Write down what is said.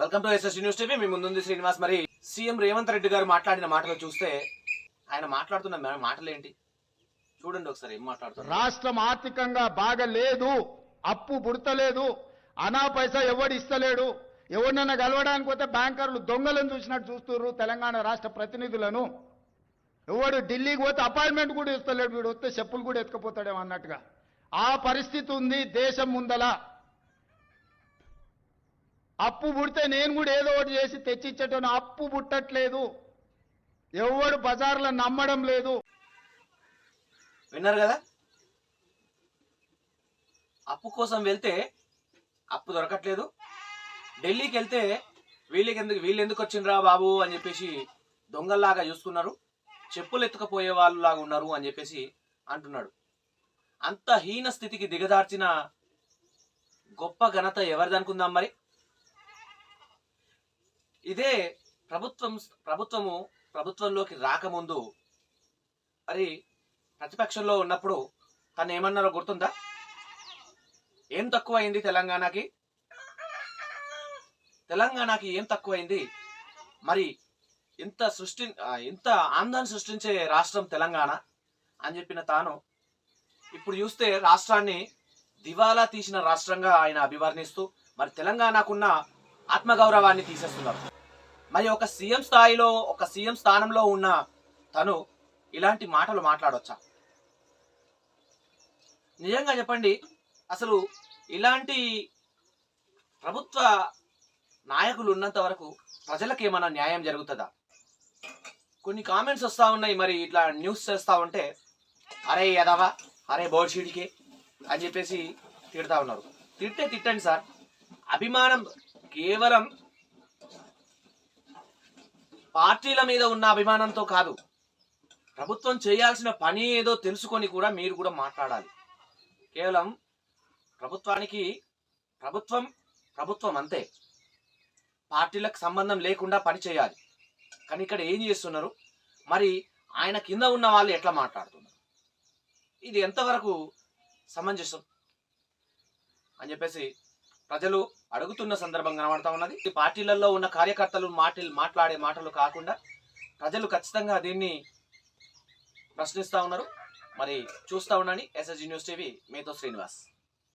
Welcome to SS news TV మీ ముందుంది శ్రీనివాస్. మరి CM Revanth Reddy గారు మాట్లాడిన మాటలు చూస్తే ఆయన మాట్లాడుతున్న మాటలు ఏంటి చూడండి ఒకసారి ఏం మాట్లాడుతున్నారు. రాష్ట్రం ఆర్థికంగా బాగా లేదు అప్పు పుడతలేదు అనా పైసా ఎవడు ఇస్తలేడు ఎవరినైనా కలవడానికి పోతే బ్యాంకర్లు దొంగలను చూసినట్టు చూస్తున్నారు తెలంగాణ రాష్ట్ర ప్రతినిధులను. ఎవడు ఢిల్లీకి పోతే అపాయింట్మెంట్ కూడా ఇస్తలేడు వీడు వస్తే చెప్పులు కూడా ఎత్తుకపోతాడేమో అన్నట్టుగా. ఆ పరిస్థితి ఉంది దేశం ముందల. అప్పు పుడితే నేను కూడా ఏదో ఒకటి చేసి తెచ్చిచ్చేటోను అప్పు పుట్టట్లేదు. ఎవడు బజార్లో నమ్మడం లేదు. విన్నారు కదా? అప్పు కోసం వెళ్తే అప్పు దొరకట్లేదు. ఢిల్లీకి వెళ్తే వీళ్ళకి ఎందుకు వీళ్ళు ఎందుకు వచ్చిండ్రా బాబు అని చెప్పేసి దొంగల్లాగా చూసుకున్నారు. చెప్పులు ఎత్తుకపోయే వాళ్ళు లాగా ఉన్నారు అని చెప్పేసి అంటున్నాడు. అంత హీన స్థితికి దిగదార్చిన గొప్ప ఘనత ఎవరిది అనుకుందాం మరి? ఇదే ప్రభుత్వం ప్రభుత్వము ప్రభుత్వంలోకి రాకముందు మరి ప్రతిపక్షంలో ఉన్నప్పుడు తను ఏమన్నారో గుర్తుందా? ఏం తక్కువైంది తెలంగాణకి? తెలంగాణకి ఏం తక్కువైంది? మరి ఇంత సృష్టి ఇంత ఆందోళన సృష్టించే రాష్ట్రం తెలంగాణ అని చెప్పిన తాను ఇప్పుడు చూస్తే రాష్ట్రాన్ని దివాలా తీసిన రాష్ట్రంగా ఆయన అభివర్ణిస్తూ మరి తెలంగాణకున్న ఆత్మగౌరవాన్ని తీసేస్తున్నారు. మరి ఒక సీఎం స్థాయిలో ఒక సీఎం స్థానంలో ఉన్న తను ఇలాంటి మాటలు మాట్లాడొచ్చా? నిజంగా చెప్పండి అసలు ఇలాంటి ప్రభుత్వ నాయకులు ఉన్నంత వరకు ప్రజలకు ఏమైనా న్యాయం జరుగుతుందా? కొన్ని కామెంట్స్ వస్తూ ఉన్నాయి మరి ఇట్లా న్యూస్ చేస్తూ ఉంటే అరే యదవా అరే బోర్షీడికి అని చెప్పేసి తిడతా ఉన్నారు. తిట్టే తిట్టండి సార్. అభిమానం కేవలం పార్టీల మీద ఉన్న అభిమానంతో కాదు ప్రభుత్వం చేయాల్సిన పని ఏదో తెలుసుకొని కూడా మీరు కూడా మాట్లాడాలి. కేవలం ప్రభుత్వానికి ప్రభుత్వం ప్రభుత్వం అంతే. పార్టీలకు సంబంధం లేకుండా పని చేయాలి. కానీ ఇక్కడ ఏం చేస్తున్నారు? మరి ఆయన కింద ఉన్న వాళ్ళు ఎట్లా మాట్లాడుతున్నారు? ఇది ఎంతవరకు సమంజసం? అని చెప్పేసి ప్రజలు అడుగుతున్న సందర్భం కనబడతా ఉన్నది. ఈ పార్టీలలో ఉన్న కార్యకర్తలు మాటలు మాట్లాడే మాటలు కాకుండా ప్రజలు ఖచ్చితంగా దీన్ని ప్రశ్నిస్తూ ఉన్నారు. మరి చూస్తా ఉండండి ఎస్ఎస్జి న్యూస్ టీవీ మీతో శ్రీనివాస్.